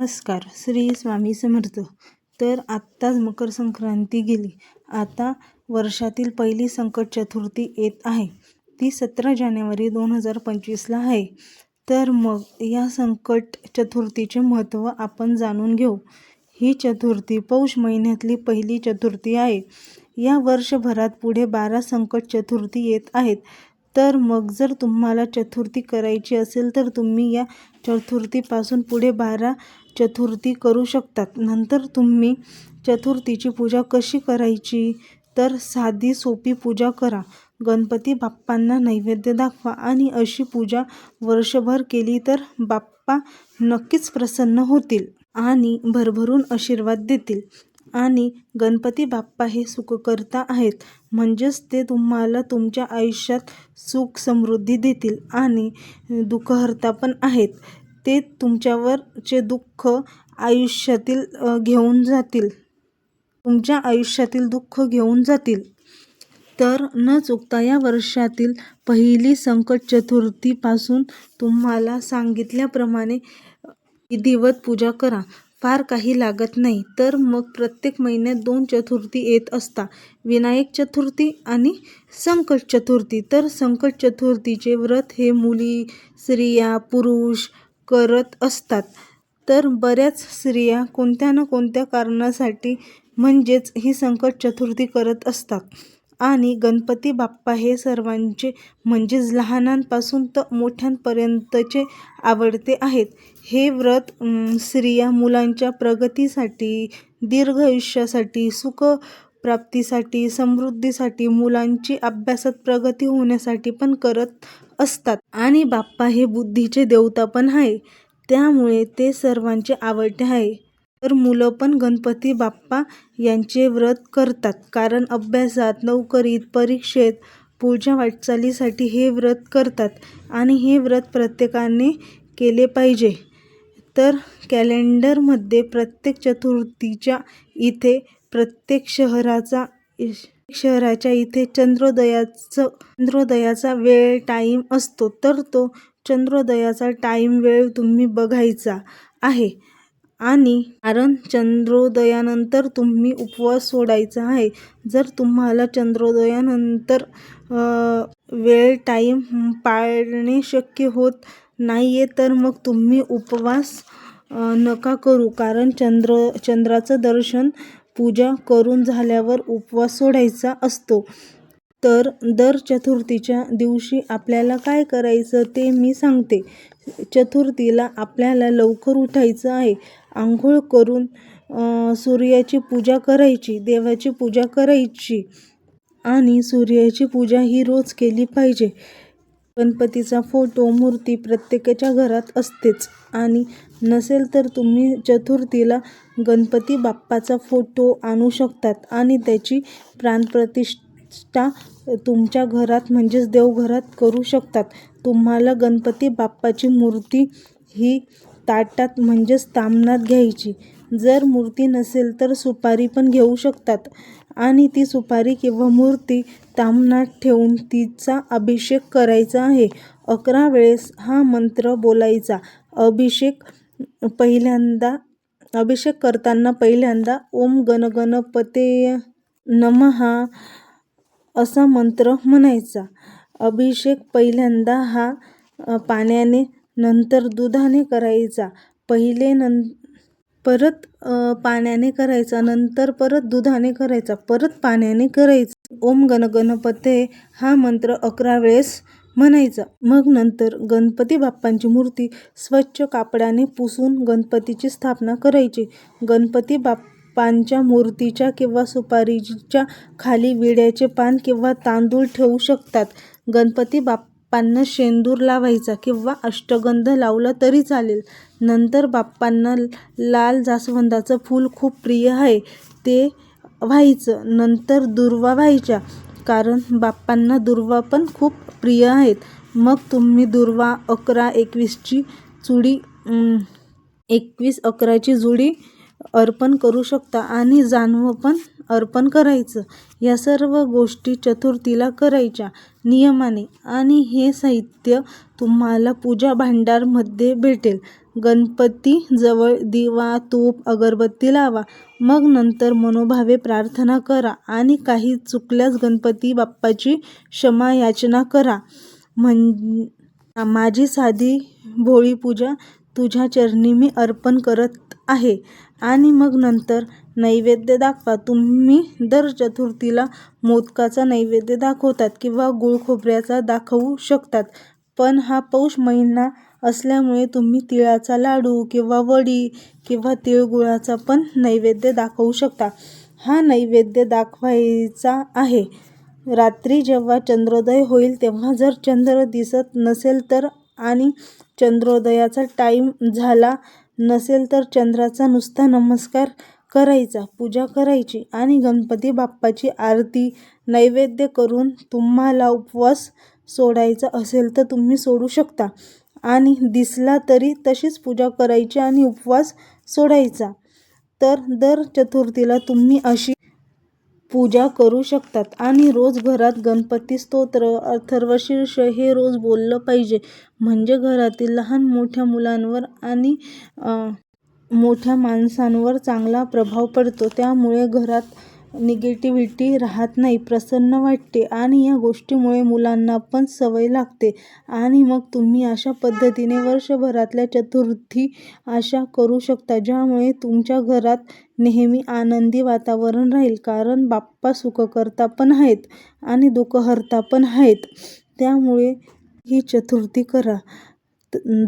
नमस्कार. श्री स्वामी समर्थ. तर आत्ताच मकर संक्रांती गेली. आता वर्षातील पहिली संकट चतुर्थी येत आहे. ती सतरा जानेवारी दोन हजार पंचवीसला आहे. तर मग या संकट चतुर्थीचे महत्त्व आपण जाणून घेऊ. ही चतुर्थी पौष महिन्यातली पहिली चतुर्थी आहे. या वर्षभरात पुढे बारा संकट चतुर्थी येत आहेत. तर मग जर तुम्हाला चतुर्थी करायची असेल तर तुम्ही या चतुर्थीपासून पुढे बारा चतुर्थी करू शकतात. नंतर तुम्ही चतुर्थीची पूजा कशी करायची? तर साधी सोपी पूजा करा. गणपती बाप्पांना नैवेद्य दाखवा आणि अशी पूजा वर्षभर केली तर बाप्पा नक्कीच प्रसन्न होतील आणि भरभरून आशीर्वाद देतील. आणि गणपती बाप्पा हे सुखकर्ता आहेत. म्हणजेच ते तुम्हाला तुमच्या आयुष्यात सुख समृद्धी देतील आणि दुःखहर्ता पण आहेत. ते तुमच्यावरचे दुःख आयुष्यातील घेऊन जातील. तुमच्या आयुष्यातील दुःख घेऊन जातील. तर न चुकता या वर्षातील पहिली संकट चतुर्थीपासून तुम्हाला सांगितल्याप्रमाणे विधिवत पूजा करा. फार काही लागत नाही. तर मग प्रत्येक महिन्यात दोन चतुर्थी येत असता. विनायक चतुर्थी आणि संकट चतुर्थी. तर संकट चतुर्थीचे व्रत हे मुली स्त्रिया पुरुष करत असतात. तर बऱ्याच स्त्रिया कोणत्या ना कोणत्या कारणासाठी म्हणजेच ही संकट चतुर्थी करत असतात. आणि गणपती बाप्पा हे सर्वांचे म्हणजेच लहानांपासून तर मोठ्यांपर्यंतचे आवडते आहेत. हे व्रत स्त्रिया मुलांच्या प्रगतीसाठी दीर्घ आयुष्यासाठी सुख प्राप्तीसाठी समृद्धीसाठी मुलांची अभ्यासात प्रगती होण्यासाठी पण करत असतात. आणि बाप्पा हे बुद्धीचे देवता पण आहे. त्यामुळे ते सर्वांचे आवडते आहे. तर मुलं पण गणपती बाप्पा यांचे व्रत करतात. कारण अभ्यासात नोकरीत परीक्षेत पुढच्या वाटचालीसाठी हे व्रत करतात. आणि हे व्रत प्रत्येकाने केले पाहिजे. तर कॅलेंडरमध्ये प्रत्येक चतुर्थीच्या इथे प्रत्येक शहराचा शहराच्या इथे चंद्रोदयाचं चंद्रोदयाचा वेळ टाईम असतो तर तो चंद्रोदयाचा टाईम वेळ तुम्ही बघायचा आहे. आणि कारण चंद्रोदयानंतर तुम्ही उपवास सोडायचा आहे. जर तुम्हाला चंद्रोदयानंतर वेळ टाईम पाळणे शक्य होत नाही आहे तर मग तुम्ही उपवास नका करू. कारण चंद्र चंद्राचं दर्शन पूजा करून झाल्यावर उपवास सोडायचा असतो. तर दर चतुर्थीच्या दिवशी आपल्याला काय करायचं ते मी सांगते. चतुर्थीला आपल्याला लवकर उठायचं आहे. आंघोळ करून सूर्याची पूजा करायची देवाची पूजा करायची आणि सूर्याची पूजा ही रोज केली पाहिजे. गणपतीचा फोटो मूर्ती प्रत्येकाच्या घरात असतेच. आणि नसेल तर तुम्ही चतुर्थीला गणपती बाप्पाचा फोटो आणू शकतात. आणि त्याची प्राणप्रतिष्ठा तुमच्या घरात म्हणजेच देवघरात करू शकतात. तुम्हाला गणपती बाप्पाची मूर्ती ही ताटात म्हणजेच तामणात घ्यायची. जर मूर्ती नसेल तर सुपारी पण घेऊ शकतात. आणि ती सुपारी किंवा मूर्ती तामणात ठेवून तिचा अभिषेक करायचा आहे. अकरा वेळेस हा मंत्र बोलायचा. अभिषेक पहिल्यांदा अभिषेक करताना पहिल्यांदा ओम गणगणपते नमहा असा मंत्र म्हणायचा. अभिषेक पहिल्यांदा हा पाण्याने नंतर दुधाने करायचा. पहिले नं परत पाण्याने करायचा नंतर परत दुधाने करायचा परत पाण्याने करायचा. ओम गण गणपते हा मंत्र अकरा वेळेस म्हणायचा. मग नंतर गणपती बाप्पांची मूर्ती स्वच्छ कापडाने पुसून गणपतीची स्थापना करायची. गणपती बाप्पांच्या मूर्तीच्या किंवा सुपारीच्या खाली विड्याचे पान किंवा तांदूळ ठेवू शकतात. गणपती बाप्पांना शेंदूर लावायचा किंवा अष्टगंध लावला तरी चालेल. नंतर बाप्पांना लाल जास्वंदाचं फूल खूप प्रिय आहे ते व्हायचं. नंतर दुर्वा व्हायच्या कारण बाप्पांना दुर्वा पण खूप प्रिय आहेत. मग तुम्ही दुर्वा अकरा एकवीसची चुडी एकवीस अकराची जुडी अर्पण करू शकता आणि जानवं पण अर्पण करायचं. या सर्व गोष्टी चतुर्थीला करायच्या नियमाने. आणि हे साहित्य तुम्हाला पूजा भांडारमध्ये भेटेल. गणपतीजवळ दिवा तूप अगरबत्ती लावा. मग नंतर मनोभावे प्रार्थना करा आणि काही चुकल्यास गणपती बाप्पाची क्षमा याचना करा. म्हण माझी साधी भोळी पूजा तुझ्या चरणी मी अर्पण करत आहे. आणि मग नंतर नैवेद्य दाखवा. तुम्ही दर चतुर्थीला मोदकाचा नैवेद्य दाखवतात किंवा गुळ खोबऱ्याचा दाखवू शकतात. पण हा पौष महिना असल्यामुळे तुम्ही तिळाचा लाडू किंवा वडी किंवा तिळगुळाचा पण नैवेद्य दाखवू शकता. हा नैवेद्य दाखवायचा आहे. रात्री जेव्हा चंद्रोदय होईल तेव्हा जर चंद्र दिसत नसेल तर आणि चंद्रोदयाचा टाईम झाला नसेल तर चंद्राचा नुसता नमस्कार करायचा पूजा करायची आणि गणपती बाप्पाची आरती नैवेद्य करून तुम्हाला उपवास सोडायचा असेल तर तुम्ही सोडू शकता. आणि दिसला तरी तशीच पूजा करायची आणि उपवास सोडायचा. तर दर चतुर्थीला तुम्ही अशी पूजा करू शकतात. आणि रोज घरात गणपती स्तोत्र अथर्वशीर्ष हे रोज बोललं पाहिजे. म्हणजे घरातील लहान मोठ्या मुलांवर आणि मोठ्या माणसांवर चांगला प्रभाव पडतो. त्यामुळे घरात निगेटिव्हिटी राहत नाही प्रसन्न वाटते आणि या गोष्टीमुळे मुलांना पण सवय लागते. आणि मग तुम्ही अशा पद्धतीने वर्षभरातल्या चतुर्थी अशा करू शकता ज्यामुळे तुमच्या घरात नेहमी आनंदी वातावरण राहील. कारण बाप्पा सुखकर्ता पण आहेत आणि दुःखहर्ता पण आहेत. त्यामुळे ही चतुर्थी करा.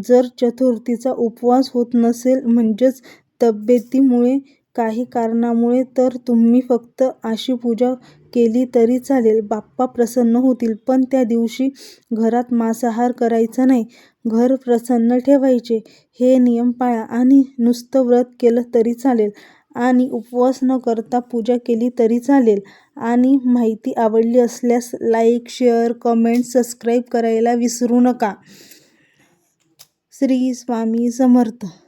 जर चतुर्थीचा उपवास होत नसेल म्हणजेच तब्येतीमुळे काही कारणामुळे तर तुम्ही फक्त अशी पूजा केली तरी चालेल. बाप्पा प्रसन्न होतील पण त्या दिवशी घरात मांसाहार करायचा नाही. घर प्रसन्न ठेवायचे. हे नियम पाळा आणि नुसतं व्रत केलं तरी चालेल. आणि उपवास न करता पूजा केली तरी चालेल. आणि माहिती आवडली असल्यास लाईक शेअर कमेंट सबस्क्राईब करायला विसरू नका. श्री स्वामी समर्थ.